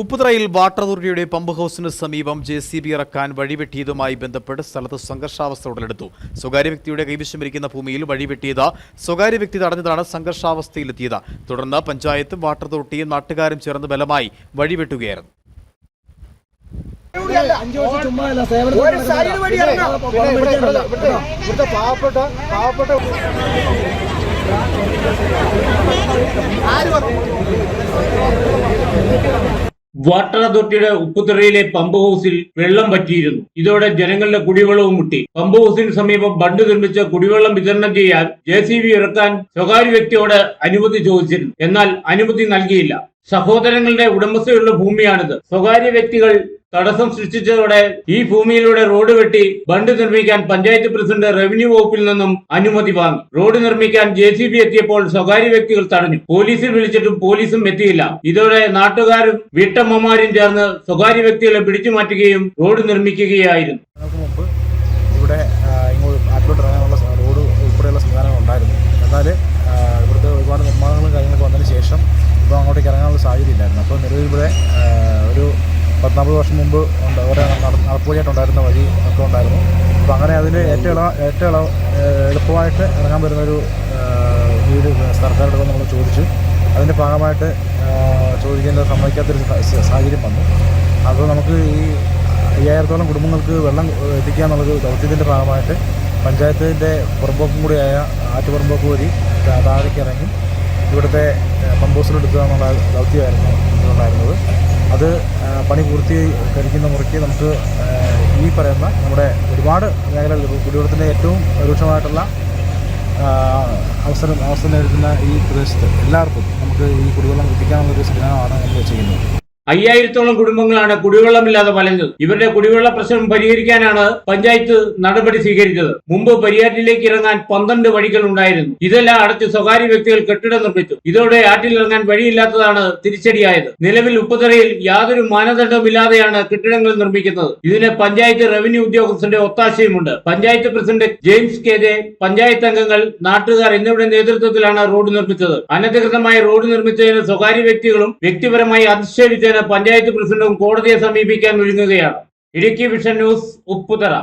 ഉപ്പുതറയിൽ water അതോറിറ്റിയുടെ pump ഹൗസിന് സമീപം J C B ഇറക്കാൻ വഴിവെട്ടിയതുമായി ബന്ധപ്പെട്ട് സ്ഥലത്ത് സംഘർഷാവസ്ഥ ഉടലെടുത്തു. സ്വകാര്യ വ്യക്തിയുടെ കൈവശമിരിക്കുന്ന ഭൂമിയിൽ വഴിവെട്ടിയത് സ്വകാര്യ വ്യക്തി തടഞ്ഞതാണ് സംഘർഷാവസ്ഥയിലെത്തിയത്. തുടർന്ന് പഞ്ചായത്തും വാട്ടർ അതോറിറ്റിയും നാട്ടുകാരും ചേർന്ന് ബലമായി വഴിവെട്ടുകയായിരുന്നു ചുമ്മാ അല്ല സേവനം ഒരു സൈഡ് വഴി ഇറങ്ങാം. പണം മേടിക്കാനല്ല. ഇവിടുത്തെ ഇവിടുത്തെ പാവപ്പെട്ട പാവപ്പെട്ട ആര് പറഞ്ഞു വാട്ടർ അതോറിറ്റിയുടെ ഉപ്പുതറയിലെ പമ്പ് ഹൗസിൽ വെള്ളം പറ്റിയിരുന്നു ഇതോടെ ജനങ്ങളുടെ കുടിവെള്ളവും മുട്ടി. പമ്പ് ഹൗസിന് സമീപം ബണ്ട് നിർമ്മിച്ച കുടിവെള്ളം വിതരണം ചെയ്യാൻ ജെ ഇറക്കാൻ സ്വകാര്യ വ്യക്തിയോട് അനുമതി ചോദിച്ചിരുന്നു. എന്നാൽ അനുമതി നൽകിയില്ല. സഹോദരങ്ങളുടെ ഉടമസ്ഥയുള്ള ഭൂമിയാണിത്. സ്വകാര്യ വ്യക്തികൾ തടസ്സം സൃഷ്ടിച്ചതോടെ ഈ ഭൂമിയിലൂടെ റോഡ് വെട്ടി ബണ്ട് നിർമ്മിക്കാൻ പഞ്ചായത്ത് പ്രസിഡന്റ് റവന്യൂ വകുപ്പിൽ നിന്നും അനുമതി വാങ്ങി. റോഡ് നിർമ്മിക്കാൻ ജെ സി ബി എത്തിയപ്പോൾ സ്വകാര്യ വ്യക്തികൾ തടഞ്ഞു. പോലീസിൽ വിളിച്ചിട്ടും പോലീസും എത്തിയില്ല. ഇതോടെ നാട്ടുകാരും വീട്ടമ്മമാരും ചേർന്ന് സ്വകാര്യ വ്യക്തികളെ പിടിച്ചു മാറ്റുകയും റോഡ് നിർമ്മിക്കുകയായിരുന്നു. ഇവിടെ ഇങ്ങോട്ട് റോഡ് ഉൾപ്പെടെയുള്ള ഉണ്ടായിരുന്നു. ഇവിടുത്തെ ഒരുപാട് നിർമ്മാണങ്ങളും കാര്യങ്ങളൊക്കെ വന്നതിന് ശേഷം ഇപ്പോൾ അങ്ങോട്ടേക്ക് ഇറങ്ങാനുള്ള സാഹചര്യം ഇല്ലായിരുന്നു. അപ്പോൾ നിലവിൽ ഇവിടെ ഒരു പത്നാൽപ്പത് വർഷം മുമ്പ് ഉണ്ട് അവരെ നട- നടപ്പുവഴിയായിട്ടുണ്ടായിരുന്ന വഴി ഒക്കെ ഉണ്ടായിരുന്നു. അപ്പോൾ അങ്ങനെ അതിൽ ഏറ്റവും ഏറ്റവും എളുപ്പമായിട്ട് ഇറങ്ങാൻ വരുന്നൊരു വീട് സർക്കാരോട് നമ്മൾ ചോദിച്ചു. അതിന്റെ ഭാഗമായിട്ട് ആ, ചോദിക്കേണ്ടത് സമ്മതിക്കാത്തൊരു സാഹചര്യം വന്നു. അപ്പോൾ നമുക്ക് ഈ അയ്യായിരത്തോളം കുടുംബങ്ങൾക്ക് വെള്ളം എത്തിക്കുക എന്നുള്ളത് ദൗത്യത്തിന്റെ ഭാഗമായിട്ട് പഞ്ചായത്തിന്റെ പുറമ്പോക്കും കൂടിയായ ആറ്റുപുറമ്പോക്ക് വഴി താഴേക്ക് ഇറങ്ങി ഇവിടുത്തെ പമ്പ് ഹൗസിലെടുക്കുക എന്നുള്ള ദൗത്യമായിരുന്നു ഇതിലുണ്ടായിരുന്നത് അത് പണി പൂർത്തീകരിക്കുന്ന മുറയ്ക്ക് നമുക്ക് ഈ പറയുന്ന നമ്മുടെ ഒരുപാട് മേഖലകളിൽ കുടിവെള്ളത്തിന്റെ ഏറ്റവും രൂക്ഷമായിട്ടുള്ള അവസരം അവസരം നേരിടുന്ന ഈ പ്രദേശത്ത് എല്ലാവർക്കും നമുക്ക് ഈ കുടിവെള്ളം എത്തിക്കാനുള്ളൊരു സംവിധാനമാണ് നമ്മൾ ചെയ്യുന്നത് അയ്യായിരത്തോളം കുടുംബങ്ങളാണ് കുടിവെള്ളമില്ലാതെ വലഞ്ഞത്. ഇവരുടെ കുടിവെള്ള പ്രശ്നം പരിഹരിക്കാനാണ് പഞ്ചായത്ത് നടപടി സ്വീകരിച്ചത്. മുമ്പ് പരിയാറ്റിലേക്ക് ഇറങ്ങാൻ പന്ത്രണ്ട് വഴികൾ ഉണ്ടായിരുന്നു. ഇതെല്ലാം അടച്ച് സ്വകാര്യ വ്യക്തികൾ കെട്ടിടം നിർമ്മിച്ചു. ഇതോടെ ആറ്റിൽ ഇറങ്ങാൻ വഴിയില്ലാത്തതാണ് തിരിച്ചടിയായത്. നിലവിൽ ഉപ്പുതറയിൽ യാതൊരു മാനദണ്ഡവുമില്ലാതെയാണ് കെട്ടിടങ്ങൾ നിർമ്മിക്കുന്നത്. ഇതിന് പഞ്ചായത്ത് റവന്യൂ ഉദ്യോഗസ്ഥന്റെ ഒത്താശയുമുണ്ട്. Panchayat president James K J panchayat അംഗങ്ങൾ നാട്ടുകാർ എന്നിവരുടെ നേതൃത്വത്തിലാണ് റോഡ് നിർമ്മിച്ചത്. അനധികൃതമായി റോഡ് നിർമ്മിച്ചതിന് സ്വകാര്യ വ്യക്തികളും വ്യക്തിപരമായി അധിക്ഷേപിച്ചതിന് പഞ്ചായത്ത് പ്രസിഡന്റും കോടതിയെ സമീപിക്കാൻ ഒരുങ്ങുകയാണ്. Idukki vision news Upputhara.